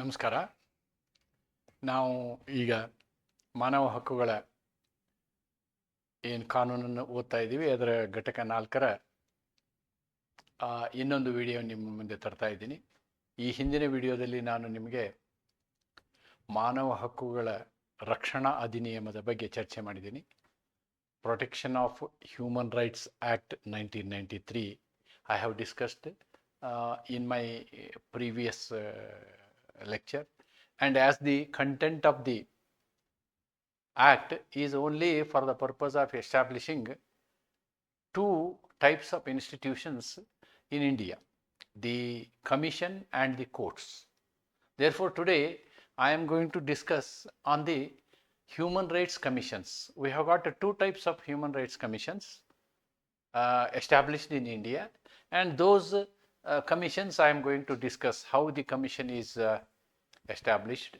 ನಮಸ್ಕಾರ. ನಾವು ಈಗ ಮಾನವ ಹಕ್ಕುಗಳ ಏನು ಕಾನೂನನ್ನು ಓದ್ತಾ ಇದ್ದೀವಿ, ಅದರ ಘಟಕ ನಾಲ್ಕರ ಇನ್ನೊಂದು ವಿಡಿಯೋ ನಿಮ್ಮ ಮುಂದೆ ತರ್ತಾ ಇದ್ದೀನಿ. ಈ ಹಿಂದಿನ ವಿಡಿಯೋದಲ್ಲಿ ನಾನು ನಿಮಗೆ ಮಾನವ ಹಕ್ಕುಗಳ ರಕ್ಷಣಾ ಅಧಿನಿಯಮದ ಬಗ್ಗೆ ಚರ್ಚೆ ಮಾಡಿದ್ದೀನಿ. Protection of human rights act nineteen ninety three I have discussed in my previous lecture and as the content of the act is only for the purpose of establishing two types of institutions in India the commission and the courts. Therefore, today I am going to discuss on the human rights commissions. We have got two types of human rights commissions uh, established in India, and those uh, commissions I am going to discuss how the commission is uh, established,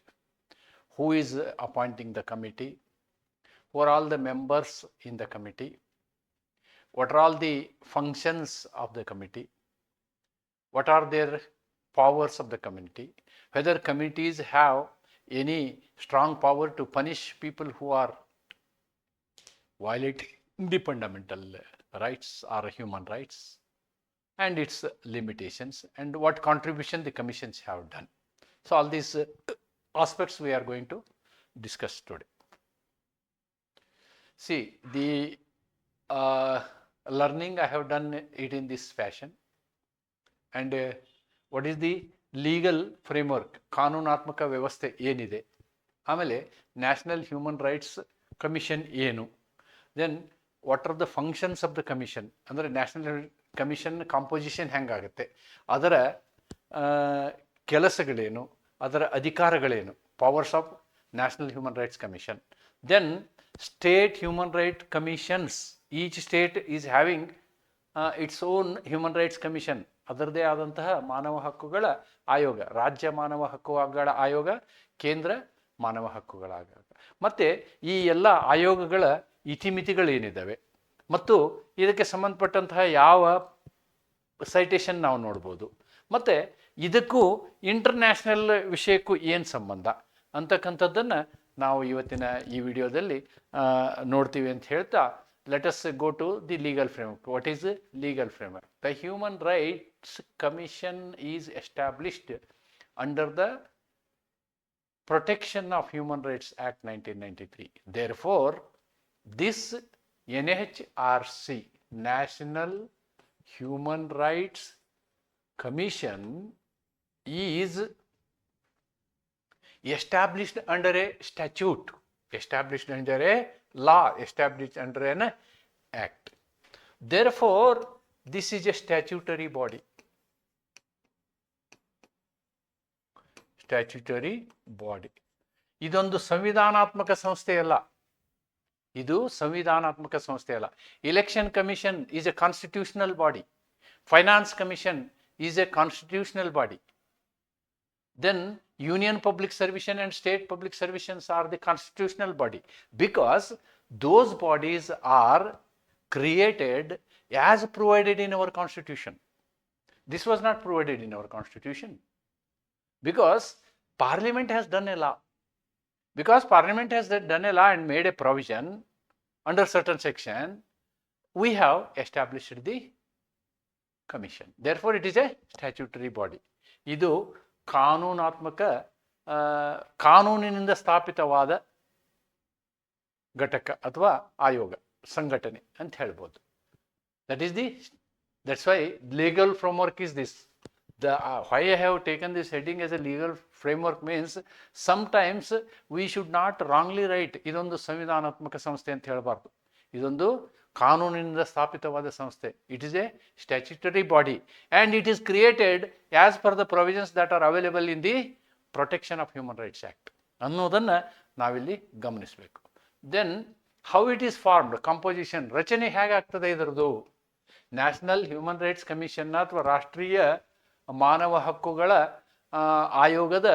who is appointing the committee, who are all the members in the committee, what are all the functions of the committee, what are their powers of the committee, whether committees have any strong power to punish people who are violating the fundamental rights or human rights and its limitations and what contribution the commissions have done. So, all these uh, aspects we are going to discuss today. See, the uh, learning I have done it in this fashion and uh, what is the legal framework ಕಾನೂನಾತ್ಮಕ ವ್ಯವಸ್ಥೆ ಏನಿದೆ ಆಮೇಲೆ national human rights commission ಏನು then what are the functions of the commission ಅಂದರೆ national commission composition ಹೆಂಗಾಗುತ್ತೆ ಅದರ ಕೆಲಸಗಳೇನು ಅದರ ಅಧಿಕಾರಗಳೇನು? Powers of national human rights commission then state human rights commissions each state is having its own human rights commission ಅದರದೇ ಆದಂತಹ ಮಾನವ ಹಕ್ಕುಗಳ ಆಯೋಗ. ರಾಜ್ಯ ಮಾನವ ಹಕ್ಕುಗಳ ಆಯೋಗ, ಕೇಂದ್ರ ಮಾನವ ಹಕ್ಕುಗಳ ಆಯೋಗ. ಮತ್ತು ಈ ಎಲ್ಲ ಆಯೋಗಗಳ ಇತಿಮಿತಿಗಳೇನಿದ್ದಾವೆ? ಮತ್ತು ಇದಕ್ಕೆ ಸಂಬಂಧಪಟ್ಟಂತಹ ಯಾವ ಸೈಟೇಷನ್ ನಾವು ನೋಡ್ಬೋದು? ಮತ್ತು ಇದಕ್ಕೂ ಇಂಟರ್ನ್ಯಾಷನಲ್ ವಿಷಯಕ್ಕೂ ಏನು ಸಂಬಂಧ ಅಂತಕ್ಕಂಥದ್ದನ್ನು ನಾವು ಇವತ್ತಿನ ಈ ವಿಡಿಯೋದಲ್ಲಿ ನೋಡ್ತೀವಿ ಅಂತ ಹೇಳ್ತಾ let us go to the legal framework what is legal framework the human rights commission is established under the Protection of Human Rights Act 1993. Therefore, this NHRC, National Human Rights Commission, is established under a statute, established under a law, established under an act. Therefore, this is a statutory body. Statutory body ಇದೊಂದು ಸಂವಿಧಾನಾತ್ಮಕ ಸಂಸ್ಥೆ Idu ಇದು ಸಂವಿಧಾನಾತ್ಮಕ Commission election commission is a constitutional body finance commission is a constitutional body then union public servition and state public servitions are the constitutional body. Because those bodies are created as provided in our constitution. This was not provided in our constitution. Because parliament has done a law. Because parliament has done a law and made a provision under certain section we have established the commission. Therefore it is a statutory body. ಇದು ಕಾನೂನಾತ್ಮಕ ಕಾನೂನಿನಿಂದ ಸ್ಥಾಪಿತವಾದ ಘಟಕ ಅಥವಾ ಆಯೋಗ ಸಂಘಟನೆ ಅಂತ ಹೇಳ್ಬೋದು that is the that's why legal framework is this the uh, why I have taken this heading as a legal framework means sometimes we should not wrongly write ಇದೊಂದು ಸಂವಿಧಾನಾತ್ಮಕ ಸಂಸ್ಥೆ ಅಂತ ಹೇಳಬಾರ್ದು ಇದೊಂದು ಕಾನೂನಿನಿಂದ ಸ್ಥಾಪಿತವಾದ ಸಂಸ್ಥೆ. It is a statutory body and it is created as per the provisions that are available in the protection of human rights act ಅನ್ನೋದನ್ನು ನಾವಿಲ್ಲಿ ಗಮನಿಸಬೇಕು. Then how it is formed composition ರಚನೆ ಹೇಗಾಗ್ತದೆ ಇದರದು ನ್ಯಾಷನಲ್ ಹ್ಯೂಮನ್ ರೈಟ್ಸ್ ಕಮಿಷನ್ ಅಥವಾ ರಾಷ್ಟ್ರೀಯ ಮಾನವ ಹಕ್ಕುಗಳ ಆಯೋಗದ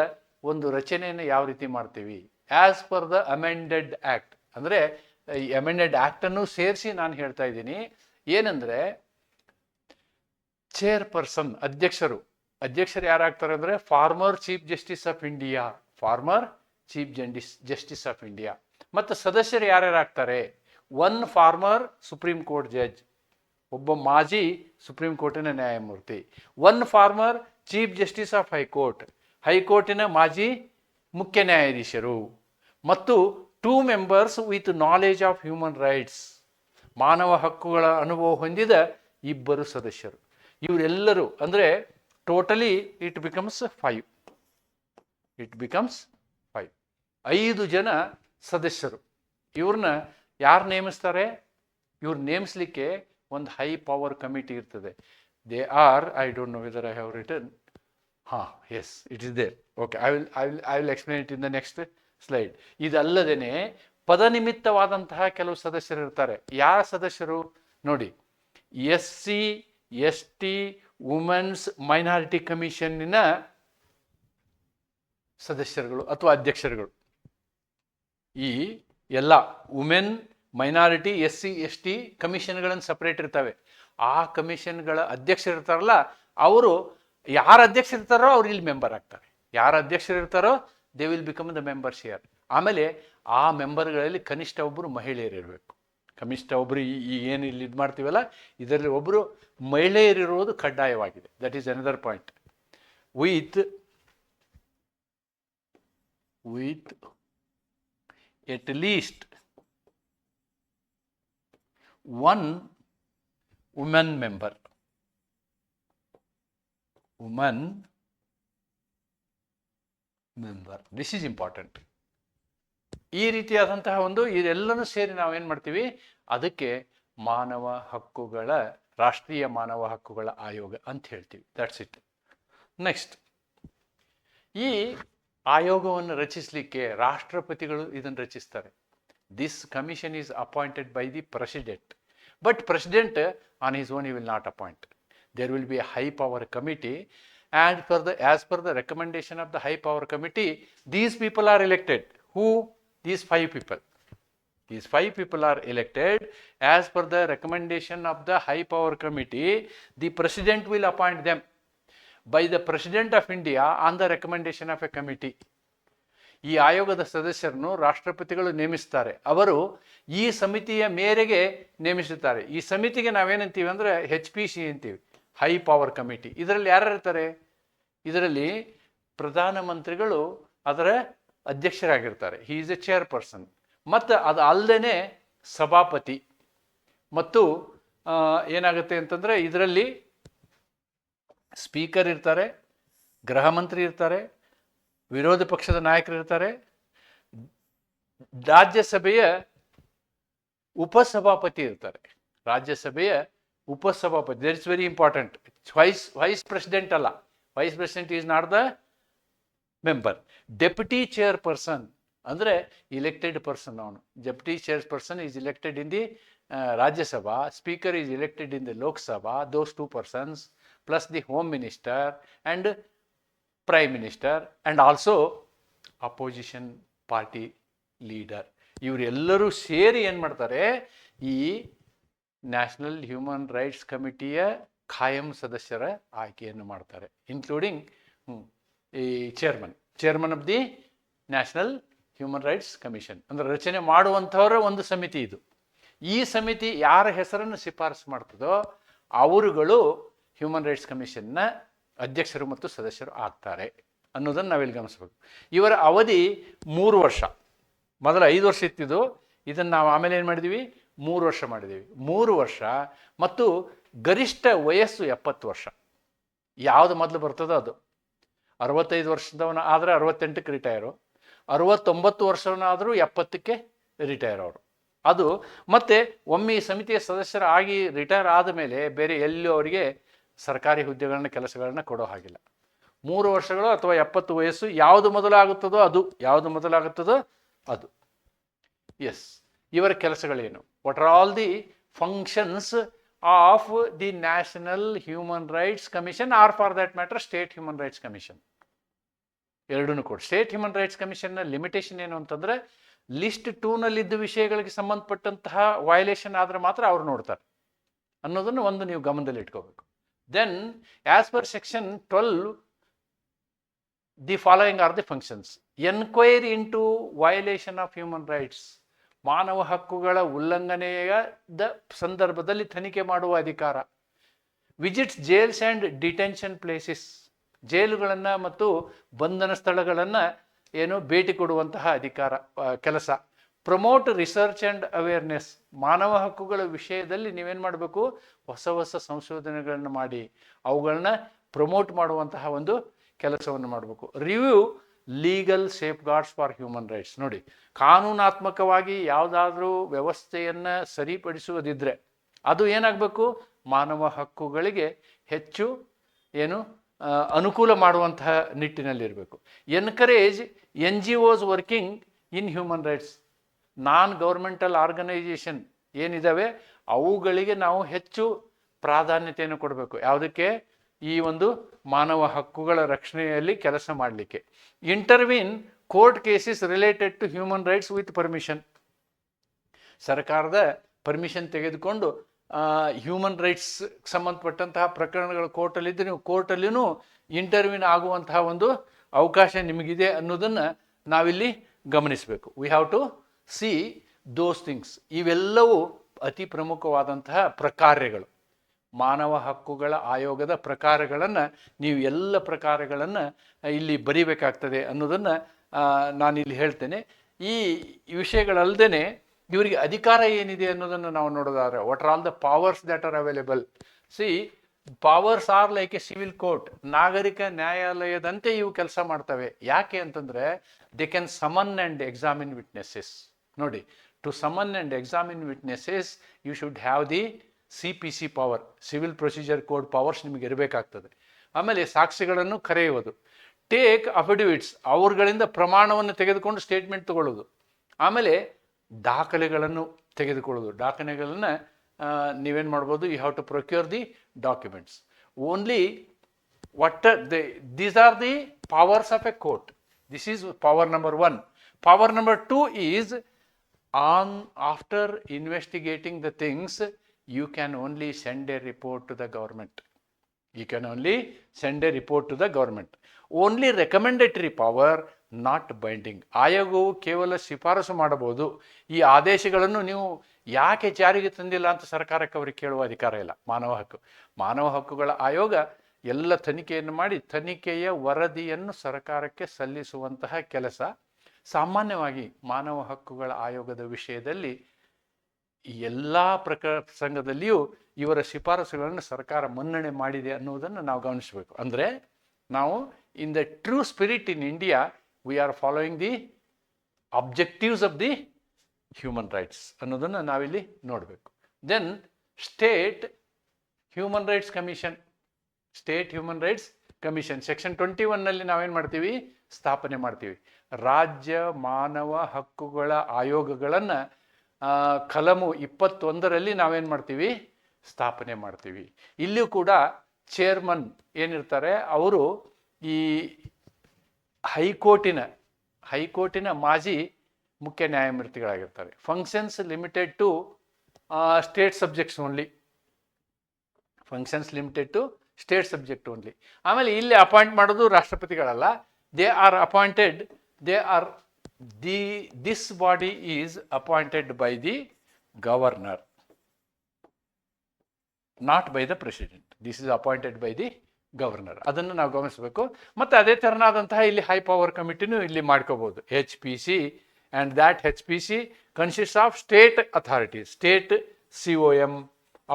ಒಂದು ರಚನೆಯನ್ನು ಯಾವ ರೀತಿ ಮಾಡ್ತೀವಿ? As per the amended act ಅಂದರೆ ಈ ಅಮೆಂಡೆಡ್ ಆ್ಯಕ್ಟನ್ನು ಸೇರಿಸಿ ನಾನು ಹೇಳ್ತಾ ಇದ್ದೀನಿ. ಏನಂದರೆ ಚೇರ್ಪರ್ಸನ್ ಅಧ್ಯಕ್ಷರು. ಅಧ್ಯಕ್ಷರು ಯಾರಾಗ್ತಾರೆ ಅಂದರೆ former chief justice of India former chief ಜಂಡಿಸ್ justice of India ಮತ್ತು ಸದಸ್ಯರು ಯಾರ್ಯಾರಾಗ್ತಾರೆ? One former supreme court judge ಒಬ್ಬ ಮಾಜಿ ಸುಪ್ರೀಂ ಕೋರ್ಟಿನ ನ್ಯಾಯಮೂರ್ತಿ. One former chief justice of high court ಹೈಕೋರ್ಟಿನ ಮಾಜಿ ಮುಖ್ಯ ನ್ಯಾಯಾಧೀಶರು. ಮತ್ತು two members with knowledge of human rights ಮಾನವ ಹಕ್ಕುಗಳ ಅನುಭವ ಹೊಂದಿದ ಇಬ್ಬರು ಸದಸ್ಯರು. ಇವರೆಲ್ಲರೂ ಅಂದರೆ totally it becomes five it becomes five ಐದು ಜನ ಸದಸ್ಯರು. ಇವ್ರನ್ನ ಯಾರು ನೇಮಿಸ್ತಾರೆ? ಇವ್ರು ನೇಮಿಸ್ಲಿಕ್ಕೆ ಒಂದು ಹೈ ಪವರ್ ಕಮಿಟಿ ಇರ್ತದೆ. They are I don't know whether I have return ಹಾಂ yes it is there okay I will I will I will explain it in the next slide. ಇದಲ್ಲದೇ ಪದನಿಮಿತ್ತವಾದಂತಹ ಕೆಲವು ಸದಸ್ಯರು ಇರ್ತಾರೆ. ಯಾರ ಸದಸ್ಯರು? ನೋಡಿ, S C, S T, women's minority ಕಮಿಷನ್ನಿನ ಸದಸ್ಯರುಗಳು ಅಥವಾ ಅಧ್ಯಕ್ಷರುಗಳು. ಈ ಎಲ್ಲ women, minority, S C, S T ಕಮಿಷನ್ಗಳನ್ನು separate ಇರ್ತವೆ. ಆ ಕಮಿಷನ್ಗಳ ಅಧ್ಯಕ್ಷರು ಇರ್ತಾರಲ್ಲ, ಅವರು ಯಾರ ಅಧ್ಯಕ್ಷರು ಇರ್ತಾರೋ ಅವ್ರು ಇಲ್ಲಿ ಮೆಂಬರ್ ಆಗ್ತಾರೆ. ಯಾರ ಅಧ್ಯಕ್ಷರು ಇರ್ತಾರೋ they will become the members here ಆಮೇಲೆ ಆ ಮೆಂಬರ್ಗಳಲ್ಲಿ ಕನಿಷ್ಠ ಒಬ್ಬರು ಮಹಿಳೆಯರಿರಬೇಕು ಕನಿಷ್ಠ ಒಬ್ಬರು ಈ ಏನು ಇಲ್ಲಿ ಇದು ಮಾಡ್ತೀವಲ್ಲ, ಇದರಲ್ಲಿ ಒಬ್ಬರು ಮಹಿಳೆಯರಿರುವುದು ಕಡ್ಡಾಯವಾಗಿದೆ. That is another point with with at least one women member woman member this is important ಈ ರೀತಿಯಾದಂತಹ ಒಂದು ಇದೆಲ್ಲನೂ ಸೇರಿ ನಾವೇನು ಮಾಡ್ತೀವಿ? ಅದಕ್ಕೆ ಮಾನವ ಹಕ್ಕುಗಳ, ರಾಷ್ಟ್ರೀಯ ಮಾನವ ಹಕ್ಕುಗಳ ಆಯೋಗ ಅಂತ ಹೇಳ್ತೀವಿ. ದಟ್ಸ್ ಇಟ್ ನೆಕ್ಸ್ಟ್ ಈ ಆಯೋಗವನ್ನು ರಚಿಸಲಿಕ್ಕೆ ರಾಷ್ಟ್ರಪತಿಗಳು ಇದನ್ನು ರಚಿಸ್ತಾರೆ. This commission is appointed by the president but president on is own you will not appoint there will be a high power committee and for the as per the recommendation of the high power committee these people are elected who these five people these five people are elected as per the recommendation of the high power committee the president will appoint them by the president of india on the recommendation of a committee ಈ ಆಯೋಗದ ಸದಸ್ಯರನ್ನು ರಾಷ್ಟ್ರಪತಿಗಳು ನೇಮಿಸ್ತಾರೆ ಅವರು ಈ ಸಮಿತಿಯ ಮೇರೆಗೆ ನೇಮಿಸುತ್ತಾರೆ ಈ ಸಮಿತಿಗೆ ನಾವೇನಂತೀವಿ ಅಂದರೆ ಹೆಚ್ ಪಿ ಸಿ ಅಂತೀವಿ ಹೈ ಪವರ್ ಕಮಿಟಿ ಇದರಲ್ಲಿ ಯಾರು ಇರ್ತಾರೆ? ಇದರಲ್ಲಿ ಪ್ರಧಾನಮಂತ್ರಿಗಳು ಅದರ ಅಧ್ಯಕ್ಷರಾಗಿರ್ತಾರೆ. ಹಿ ಈಸ್ ಎ ಚೇರ್ಪರ್ಸನ್ ಮತ್ತು ಅದು ಅಲ್ಲದೆ ಸಭಾಪತಿ. ಮತ್ತು ಏನಾಗುತ್ತೆ ಅಂತಂದರೆ ಇದರಲ್ಲಿ ಸ್ಪೀಕರ್ ಇರ್ತಾರೆ, ಗೃಹ ಮಂತ್ರಿ ಇರ್ತಾರೆ, ವಿರೋಧ ಪಕ್ಷದ ನಾಯಕರು ಇರ್ತಾರೆ, ರಾಜ್ಯಸಭೆಯ ಉಪಸಭಾಪತಿ ಇರ್ತಾರೆ. ರಾಜ್ಯಸಭೆಯ ಉಪಸಭಾಪತಿ that is very important vice vice president ಅಲ್ಲ. Vice president is not the member deputy chairperson ಅಂದರೆ ಇಲೆಕ್ಟೆಡ್ ಪರ್ಸನ್ ಅವನು. Deputy chairperson is elected in the Rajya Sabha speaker is elected in the Lok Sabha those two persons plus the home minister and prime minister and also opposition party leader ಇವರೆಲ್ಲರೂ ಸೇರಿ ಏನು ಮಾಡ್ತಾರೆ? ಈ national human rights ಕಮಿಟಿಯ ಖಾಯಂ ಸದಸ್ಯರ ಆಯ್ಕೆಯನ್ನು ಮಾಡ್ತಾರೆ including ಈ chairman chairman of the national human rights commission ಅಂದರೆ ರಚನೆ ಮಾಡುವಂಥವರ ಒಂದು ಸಮಿತಿ ಇದು. ಈ ಸಮಿತಿ ಯಾರ ಹೆಸರನ್ನು ಶಿಫಾರಸು ಮಾಡ್ತದೋ ಅವರುಗಳು ಹ್ಯೂಮನ್ ರೈಟ್ಸ್ ಕಮಿಷನ್ನ ಅಧ್ಯಕ್ಷರು ಮತ್ತು ಸದಸ್ಯರು ಆಗ್ತಾರೆ ಅನ್ನೋದನ್ನು ನಾವಿಲ್ಲಿ ಗಮನಿಸಬೇಕು. ಇವರ ಅವಧಿ ಮೂರು ವರ್ಷ. ಮೊದಲು ಐದು ವರ್ಷ ಇತ್ತಿದ್ದು. ಇದನ್ನು ನಾವು ಆಮೇಲೆ ಏನು ಮಾಡಿದ್ದೀವಿ ಮೂರು ವರ್ಷ ಮಾಡಿದ್ದೀವಿ. ಮೂರು ವರ್ಷ ಮತ್ತು ಗರಿಷ್ಠ ವಯಸ್ಸು ಎಪ್ಪತ್ತು ವರ್ಷ. ಯಾವುದು ಮೊದಲು ಬರ್ತದೋ ಅದು. ಅರವತ್ತೈದು ವರ್ಷದವನ ಆದರೆ ಅರವತ್ತೆಂಟಕ್ಕೆ ರಿಟೈರು. ಅರವತ್ತೊಂಬತ್ತು ವರ್ಷವನಾದರೂ ಎಪ್ಪತ್ತಕ್ಕೆ ರಿಟೈರ್ ಅವರು. ಅದು ಮತ್ತೆ ಒಮ್ಮೆ ಈ ಸಮಿತಿಯ ಸದಸ್ಯರಾಗಿ ರಿಟೈರ್ ಆದ ಮೇಲೆ ಬೇರೆ ಎಲ್ಲೂ ಅವರಿಗೆ ಸರ್ಕಾರಿ ಹುದ್ದೆಗಳನ್ನ ಕೆಲಸಗಳನ್ನ ಕೊಡೋ ಹಾಗಿಲ್ಲ. ಮೂರು ವರ್ಷಗಳು ಅಥವಾ ಎಪ್ಪತ್ತು ವಯಸ್ಸು ಯಾವುದು ಮೊದಲಾಗುತ್ತದೋ ಅದು. ಯಾವುದು ಮೊದಲಾಗುತ್ತದೋ ಅದು. ಎಸ್ ಇವರ ಕೆಲಸಗಳೇನು? What are all the functions of the national human rights commission are for that matter state human rights commission ಎರಡೂ ಕೂಡ. ಸ್ಟೇಟ್ ಹ್ಯೂಮನ್ ರೈಟ್ಸ್ ಕಮಿಷನ್ನ ಲಿಮಿಟೇಷನ್ ಏನು ಅಂತಂದರೆ ಲಿಸ್ಟ್ ಟೂನಲ್ಲಿದ್ದ ವಿಷಯಗಳಿಗೆ ಸಂಬಂಧಪಟ್ಟಂತಹ ವಯಲೇಷನ್ ಆದರೆ ಮಾತ್ರ ಅವ್ರು ನೋಡ್ತಾರೆ ಅನ್ನೋದನ್ನು ಒಂದು ನೀವು ಗಮನದಲ್ಲಿ ಇಟ್ಕೋಬೇಕು. Then as per section twelve the following are the functions enquiry into of human rights ಮಾನವ ಹಕ್ಕುಗಳ ಉಲ್ಲಂಘನೆಯ ದ ಸಂದರ್ಭದಲ್ಲಿ ತನಿಖೆ ಮಾಡುವ ಅಧಿಕಾರ. Visits jails and detention places ಜೈಲುಗಳನ್ನು ಮತ್ತು ಬಂಧನ ಸ್ಥಳಗಳನ್ನು ಏನು ಭೇಟಿ ಕೊಡುವಂತಹ ಅಧಿಕಾರ ಕೆಲಸ. ಪ್ರಮೋಟ್ ರಿಸರ್ಚ್ ಆ್ಯಂಡ್ ಅವೇರ್ನೆಸ್ ಮಾನವ ಹಕ್ಕುಗಳ ವಿಷಯದಲ್ಲಿ ನೀವೇನು ಮಾಡಬೇಕು? ಹೊಸ ಹೊಸ ಸಂಶೋಧನೆಗಳನ್ನು ಮಾಡಿ. ಅವುಗಳನ್ನ ಪ್ರಮೋಟ್ ಮಾಡುವಂತಹ ಒಂದು ಕೆಲಸವನ್ನು ಮಾಡಬೇಕು. Review legal safeguards for human rights. ನೋಡಿ, ಕಾನೂನಾತ್ಮಕವಾಗಿ ಯಾವುದಾದ್ರೂ ವ್ಯವಸ್ಥೆಯನ್ನು ಸರಿಪಡಿಸುವುದಿದ್ರೆ ಅದು ಏನಾಗಬೇಕು? ಮಾನವ ಹಕ್ಕುಗಳಿಗೆ ಹೆಚ್ಚು ಏನು ಅನುಕೂಲ ಮಾಡುವಂತಹ ನಿಟ್ಟಿನಲ್ಲಿರಬೇಕು. Encourage N G Os working in human rights. Non governmental organisation ಏನಿದ್ದಾವೆ ಅವುಗಳಿಗೆ ನಾವು ಹೆಚ್ಚು ಪ್ರಾಧಾನ್ಯತೆಯನ್ನು ಕೊಡಬೇಕು. ಯಾವುದಕ್ಕೆ? ಈ ಒಂದು ಮಾನವ ಹಕ್ಕುಗಳ ರಕ್ಷಣೆಯಲ್ಲಿ ಕೆಲಸ ಮಾಡಲಿಕ್ಕೆ. Intervene court cases related to human rights with permission ಸರ್ಕಾರದ ಪರ್ಮಿಷನ್ ತೆಗೆದುಕೊಂಡು ಹ್ಯೂಮನ್ ರೈಟ್ಸ್ ಸಂಬಂಧಪಟ್ಟಂತಹ ಪ್ರಕರಣಗಳು ಕೋರ್ಟಲ್ಲಿದ್ದರೆ ನೀವು ಕೋರ್ಟಲ್ಲಿನೂ ಇಂಟರ್ವ್ಯೂನ್ ಆಗುವಂತಹ ಒಂದು ಅವಕಾಶ ನಿಮಗಿದೆ ಅನ್ನೋದನ್ನು ನಾವಿಲ್ಲಿ ಗಮನಿಸಬೇಕು. We have to see those things ಇವೆಲ್ಲವೂ ಅತಿ ಪ್ರಮುಖವಾದಂತಹ ಪ್ರಕಾರ್ಯಗಳು. ಮಾನವ ಹಕ್ಕುಗಳ ಆಯೋಗದ ಪ್ರಕಾರಗಳನ್ನು ನೀವು ಎಲ್ಲ ಪ್ರಕಾರಗಳನ್ನು ಇಲ್ಲಿ ಬರಿಬೇಕಾಗ್ತದೆ ಅನ್ನೋದನ್ನು ನಾನಿಲ್ಲಿ ಹೇಳ್ತೇನೆ. ಈ ವಿಷಯಗಳಲ್ಲದೆ ಇವರಿಗೆ ಅಧಿಕಾರ ಏನಿದೆ ಅನ್ನೋದನ್ನು ನಾವು ನೋಡೋದಾದ್ರೆ what are all the powers that are available see powers are like a civil court ನಾಗರಿಕ ನ್ಯಾಯಾಲಯದಂತೆ ಇವು ಕೆಲಸ ಮಾಡ್ತವೆ. ಯಾಕೆ ಅಂತಂದರೆ they can summon and examine witnesses ನೋಡಿ to summon and examine witnesses you should have the C P C power civil procedure code powers ನಿಮಗೆ ಇರಬೇಕಾಗ್ತದೆ. ಆಮೇಲೆ ಸಾಕ್ಷಿಗಳನ್ನು ಕರೆಯುವುದು. ಟೇಕ್ ಅಫಿಡವಿಟ್ಸ್ ಅವ್ರಗಳಿಂದ ಪ್ರಮಾಣವನ್ನು ತೆಗೆದುಕೊಂಡು ಸ್ಟೇಟ್ಮೆಂಟ್ ತಗೊಳ್ಳೋದು ಆಮೇಲೆ ದಾಖಲೆಗಳನ್ನು ತೆಗೆದುಕೊಳ್ಳೋದು ದಾಖಲೆಗಳನ್ನು ನೀವೇನು ಮಾಡ್ಬೋದು? You have to procure the documents only are they these are the powers of a court. This is power number 1 power number 2 is on after investigating the things you can only send a report to the government. You can only send a report to the government. Only recommendatory power not binding ಆಯೋಗವು ಕೇವಲ ಶಿಫಾರಸು ಮಾಡಬಹುದು. ಈ ಆದೇಶಗಳನ್ನು ನೀವು ಯಾಕೆ ಜಾರಿಗೆ ತಂದಿಲ್ಲ ಅಂತ ಸರ್ಕಾರಕ್ಕೆ ಅವರಿಗೆ ಕೇಳುವ ಅಧಿಕಾರ ಇಲ್ಲ. ಮಾನವ ಹಕ್ಕು. ಮಾನವ ಹಕ್ಕುಗಳ ಆಯೋಗ ಎಲ್ಲ ತನಿಖೆಯನ್ನು ಮಾಡಿ ತನಿಖೆಯ ವರದಿಯನ್ನು ಸರ್ಕಾರಕ್ಕೆ ಸಲ್ಲಿಸುವಂತಹ ಕೆಲಸ ಸಾಮಾನ್ಯವಾಗಿ ಮಾನವ ಹಕ್ಕುಗಳ ಆಯೋಗದ ವಿಷಯದಲ್ಲಿ ಎಲ್ಲ ಪ್ರಸಂಗದಲ್ಲಿಯೂ ಇವರ ಶಿಫಾರಸುಗಳನ್ನು ಸರ್ಕಾರ ಮನ್ನಣೆ ಮಾಡಿದೆ ಅನ್ನೋದನ್ನು ನಾವು ಗಮನಿಸಬೇಕು. ಅಂದರೆ ನಾವು in the true spirit in India we are following the objectives of the human rights ಅನ್ನೋದನ್ನು ನಾವಿಲ್ಲಿ ನೋಡಬೇಕು. Then state human rights commission state human rights commission section twenty ಒನ್ನಲ್ಲಿ ನಾವೇನು ಮಾಡ್ತೀವಿ? ಸ್ಥಾಪನೆ ಮಾಡ್ತೀವಿ. ರಾಜ್ಯ ಮಾನವ ಹಕ್ಕುಗಳ ಆಯೋಗಗಳನ್ನು ಕಲಮು ಇಪ್ಪತ್ತೊಂದರಲ್ಲಿ ನಾವೇನು ಮಾಡ್ತೀವಿ? ಸ್ಥಾಪನೆ ಮಾಡ್ತೀವಿ. ಇಲ್ಲಿಯೂ ಕೂಡ ಚೇರ್ಮನ್ ಏನಿರ್ತಾರೆ, ಅವರು ಈ ಹೈಕೋರ್ಟಿನ ಹೈಕೋರ್ಟಿನ ಮಾಜಿ ಮುಖ್ಯ ನ್ಯಾಯಮೂರ್ತಿಗಳಾಗಿರ್ತಾರೆ. Functions limited to state subjects only functions limited to state subject only ಆಮೇಲೆ ಇಲ್ಲಿ ಅಪಾಯಿಂಟ್ ಮಾಡೋದು ರಾಷ್ಟ್ರಪತಿಗಳಲ್ಲ. They are appointed they are the this body is appointed by the governor not by the president this is appointed by the governor ಅದನ್ನು ನಾವು ಗಮನಿಸಬೇಕು. ಮತ್ತು ಅದೇ ಥರನಾದಂತಹ ಇಲ್ಲಿ high power ಕಮಿಟಿನೂ ಇಲ್ಲಿ ಮಾಡ್ಕೋಬೋದು. H P C and that H P C consist of state authority state C O M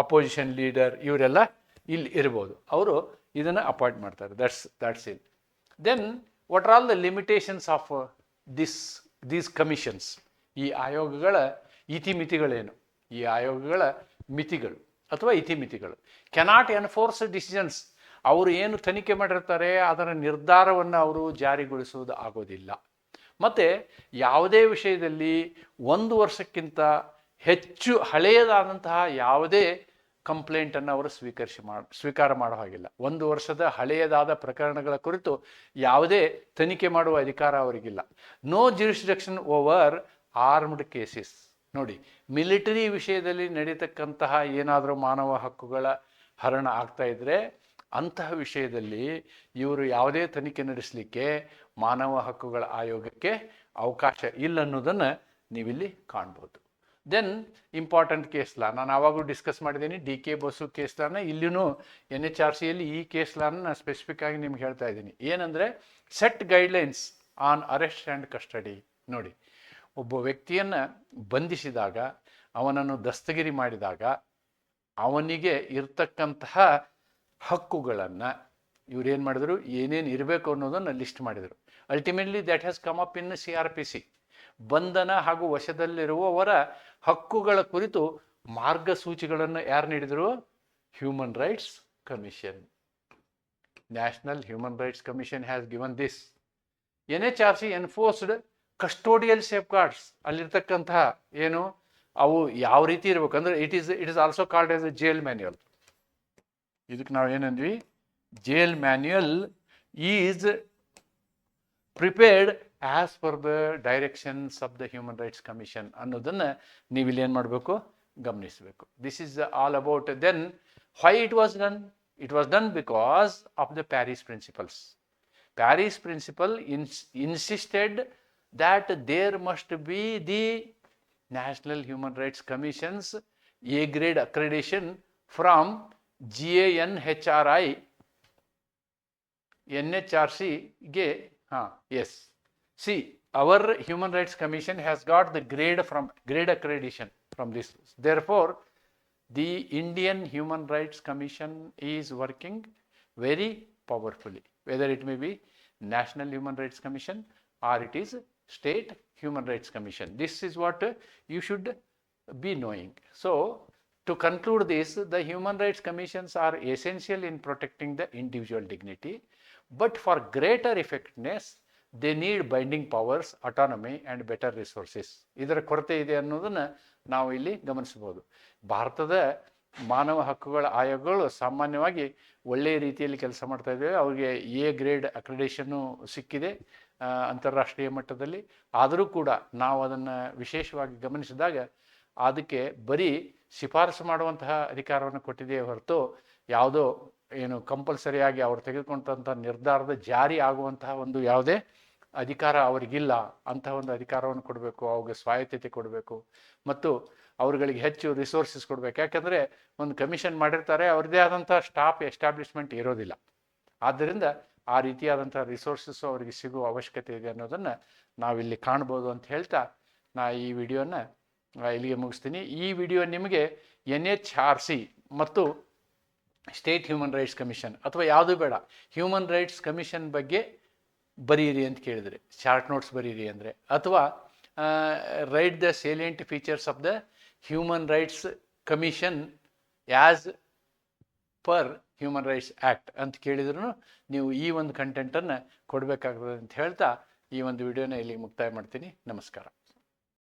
opposition leader ಇವರೆಲ್ಲ ಇಲ್ಲಿ ಇರ್ಬೋದು. ಅವರು ಇದನ್ನು ಅಪಾಯಿಂಟ್ ಮಾಡ್ತಾರೆ. That's that's in then what are all the limitations of this these commissions ಈ ಆಯೋಗಗಳ ಇತಿಮಿತಿಗಳೇನು? ಈ ಆಯೋಗಗಳ ಮಿತಿಗಳು ಅಥವಾ ಇತಿಮಿತಿಗಳು. ಕೆನಾಟ್ ಎನ್ಫೋರ್ಸ್ ಡಿಸಿಷನ್ಸ್ ಅವರು ಏನು ತನಿಖೆ ಮಾಡಿರ್ತಾರೆ ಅದರ ನಿರ್ಧಾರವನ್ನು ಅವರು ಜಾರಿಗೊಳಿಸುವುದು ಆಗೋದಿಲ್ಲ. ಮತ್ತು ಯಾವುದೇ ವಿಷಯದಲ್ಲಿ ಒಂದು ವರ್ಷಕ್ಕಿಂತ ಹೆಚ್ಚು ಹಳೆಯದಾದಂತಹ ಯಾವುದೇ ಕಂಪ್ಲೇಂಟನ್ನು ಅವರು ಸ್ವೀಕರಿಸಿ ಮಾಡಿ, ಸ್ವೀಕಾರ ಮಾಡೋ ಹಾಗಿಲ್ಲ. ಒಂದು ವರ್ಷದ ಹಳೆಯದಾದ ಪ್ರಕರಣಗಳ ಕುರಿತು ಯಾವುದೇ ತನಿಖೆ ಮಾಡುವ ಅಧಿಕಾರ ಅವರಿಗಿಲ್ಲ. No jurisdiction over armed cases ನೋಡಿ ಮಿಲಿಟರಿ ವಿಷಯದಲ್ಲಿ ನಡೀತಕ್ಕಂತಹ ಏನಾದರೂ ಮಾನವ ಹಕ್ಕುಗಳ ಹರಣ ಆಗ್ತಾ ಇದ್ರೆ ಅಂತಹ ವಿಷಯದಲ್ಲಿ ಇವರು ಯಾವುದೇ ತನಿಖೆ ನಡೆಸಲಿಕ್ಕೆ ಮಾನವ ಹಕ್ಕುಗಳ ಆಯೋಗಕ್ಕೆ ಅವಕಾಶ ಇಲ್ಲ ಅನ್ನೋದನ್ನು ನೀವಿಲ್ಲಿ ಕಾಣ್ಬೋದು. ದೆನ್ ಇಂಪಾರ್ಟೆಂಟ್ ಕೇಸ್ ಲಾ ನಾನು ಆವಾಗಲೂ ಡಿಸ್ಕಸ್ ಮಾಡಿದ್ದೀನಿ ಡಿ ಕೆ ಬಸು ಕೇಸ್ ಲಾನ ಇಲ್ಲಿನೂ ಎನ್ ಎಚ್ ಆರ್ ಸಿಯಲ್ಲಿ ಈ ಕೇಸ್ ಲಾನ ನಾನು ಸ್ಪೆಸಿಫಿಕ್ ಆಗಿ ನಿಮ್ಗೆ ಹೇಳ್ತಾ ಇದ್ದೀನಿ. ಏನಂದರೆ set guidelines on arrest and custody ನೋಡಿ, ಒಬ್ಬ ವ್ಯಕ್ತಿಯನ್ನು ಬಂಧಿಸಿದಾಗ, ಅವನನ್ನು ದಸ್ತಗಿರಿ ಮಾಡಿದಾಗ, ಅವನಿಗೆ ಇರ್ತಕ್ಕಂತಹ ಹಕ್ಕುಗಳನ್ನು ಇವ್ರೇನು ಮಾಡಿದ್ರು? ಏನೇನು ಇರಬೇಕು ಅನ್ನೋದನ್ನು ಲಿಸ್ಟ್ ಮಾಡಿದರು. Ultimately that has come up in C R P C ಬಂಧನ ಹಾಗೂ ವಶದಲ್ಲಿರುವವರ ಹಕ್ಕುಗಳ ಕುರಿತು ಮಾರ್ಗಸೂಚಿಗಳನ್ನು ಯಾರು ನೀಡಿದರು? Human rights commission national human rights commission has given this N H R C enforced custodial safeguards ಅಲ್ಲಿರ್ತಕ್ಕಂತಹ ಏನು? ಅವು ಯಾವ ರೀತಿ ಇರಬೇಕು? ಅಂದ್ರೆ it is it is also called as a jail manual ಇದಕ್ಕೆ ನಾವು ಏನಂದ್ವಿ? Jail manual is prepared as per the directions of the human rights commission ಅನ್ನೋದನ್ನು ನೀವು ಇಲ್ಲಿ ಏನು ಮಾಡಬೇಕು? ಗಮನಿಸಬೇಕು. This is all about then why it was done it was done because of the Paris principles Paris principle ins insisted that there must be the National Human Rights Commission's A grade accreditation from GANHRI NHRC ಗೆ, ಹಾ yes See, our Human Rights Commission has got the grade from grade accreditation from this. Therefore, the Indian Human Rights Commission is working very powerfully, whether it may be National Human Rights Commission or it is State Human Rights Commission. This is what you should be knowing. So, to conclude this, the human rights commissions are essential in protecting the individual dignity, but for greater effectiveness, they need binding powers autonomy and better resources ಇದರ ಕೊರತೆ ಇದೆ ಅನ್ನೋದನ್ನು ನಾವು ಇಲ್ಲಿ ಗಮನಿಸ್ಬೋದು ಭಾರತದ ಮಾನವ ಹಕ್ಕುಗಳ ಆಯೋಗಗಳು ಸಾಮಾನ್ಯವಾಗಿ ಒಳ್ಳೆಯ ರೀತಿಯಲ್ಲಿ ಕೆಲಸ ಮಾಡ್ತಾ ಇದ್ದೇವೆ ಅವರಿಗೆ ಎ ಗ್ರೇಡ್ ಅಕ್ರೆಡೇಷನ್ನು ಸಿಕ್ಕಿದೆ ಅಂತಾರಾಷ್ಟ್ರೀಯ ಮಟ್ಟದಲ್ಲಿ. ಆದರೂ ಕೂಡ ನಾವು ಅದನ್ನು ವಿಶೇಷವಾಗಿ ಗಮನಿಸಿದಾಗ ಅದಕ್ಕೆ ಬರೀ ಶಿಫಾರಸು ಮಾಡುವಂತಹ ಅಧಿಕಾರವನ್ನು ಕೊಟ್ಟಿದೆಯೇ ಹೊರತು ಯಾವುದೋ ಏನು ಕಂಪಲ್ಸರಿಯಾಗಿ ಅವರು ತೆಗೆದುಕೊಂಡಂಥ ನಿರ್ಧಾರದ ಜಾರಿ ಆಗುವಂತಹ ಒಂದು ಯಾವುದೇ ಅಧಿಕಾರ ಅವರಿಗಿಲ್ಲ ಅಂತಹ ಒಂದು ಅಧಿಕಾರವನ್ನು ಕೊಡಬೇಕು, ಅವ್ರಿಗೆ ಸ್ವಾಯತ್ತತೆ ಕೊಡಬೇಕು ಮತ್ತು ಅವ್ರುಗಳಿಗೆ ಹೆಚ್ಚು ರಿಸೋರ್ಸಸ್ ಕೊಡಬೇಕು. ಯಾಕಂದರೆ ಒಂದು ಕಮಿಷನ್ ಮಾಡಿರ್ತಾರೆ, ಅವ್ರದ್ದೇ ಆದಂಥ ಸ್ಟಾಫ್ ಎಸ್ಟಾಬ್ಲಿಷ್ಮೆಂಟ್ ಇರೋದಿಲ್ಲ. ಆದ್ದರಿಂದ ಆ ರೀತಿಯಾದಂಥ ರಿಸೋರ್ಸಸ್ಸು ಅವರಿಗೆ ಸಿಗುವ ಅವಶ್ಯಕತೆ ಇದೆ ಅನ್ನೋದನ್ನು ನಾವಿಲ್ಲಿ ಕಾಣ್ಬೋದು ಅಂತ ಹೇಳ್ತಾ ನಾ ಈ ವಿಡಿಯೋನ ಇಲ್ಲಿಗೆ ಮುಗಿಸ್ತೀನಿ. ಈ ವಿಡಿಯೋ ನಿಮಗೆ ಎನ್ ಎಚ್ ಆರ್ ಸಿ ಮತ್ತು ಸ್ಟೇಟ್ ಹ್ಯೂಮನ್ ರೈಟ್ಸ್ ಕಮಿಷನ್ ಅಥವಾ ಯಾವುದೂ ಬೇಡ ಹ್ಯೂಮನ್ ರೈಟ್ಸ್ ಕಮಿಷನ್ ಬಗ್ಗೆ ಬರೀರಿ ಅಂತ ಕೇಳಿದರೆ. ಶಾರ್ಟ್ ನೋಟ್ಸ್ ಬರೀರಿ ಅಂದರೆ. ಅಥವಾ write the salient features of the human rights commission as per human rights act ಅಂತ ಕೇಳಿದ್ರು ನೀವು ಈ ಒಂದು ಕಂಟೆಂಟನ್ನು ಕೊಡಬೇಕಾಗ್ತದೆ ಅಂತ ಹೇಳ್ತಾ ಈ ಒಂದು ವಿಡಿಯೋನ ಇಲ್ಲಿ ಮುಕ್ತಾಯ ಮಾಡ್ತೀನಿ. ನಮಸ್ಕಾರ.